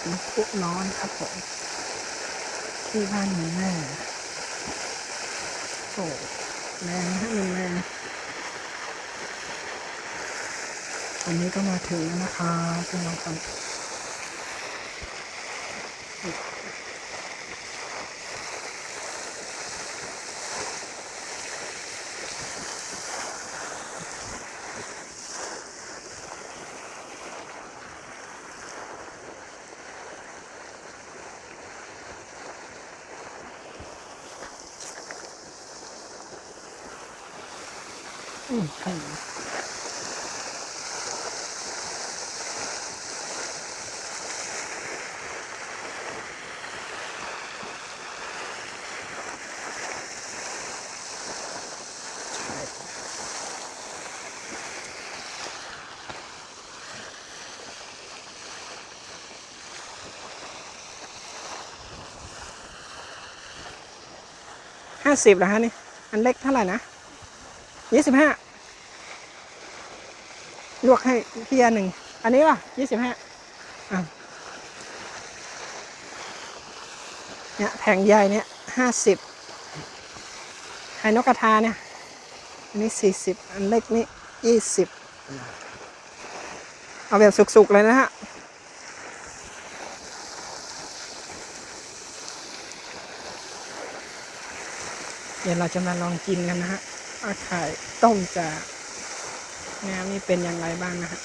เป็นพุร้อนครับผม ที่บ้านหนูแม่โอ้แรงนะหนูแม่วันนี้ก็มาถึงแล้วนะคะพี่น้องครับ ห้าสิบเหรอฮะนี่ อันเล็กเท่าไหร่นะ ยี่สิบห้าลวกให้พี่อันหนึ่ง อันนี้ป่ะยี่สิบห้าเนี่ยแผงใหญ่เนี่ยห้าสิบไข่นกกระทาเนี่ย อันนี้สี่สิบอันเล็กนี่ยี่สิบเอาแบบสุกๆเลยนะฮะเดี๋ยวเราจะมาลองกินกันนะฮะ อาไข่ต้มจากน้ำนี่เป็นอย่างไรบ้างนะฮะ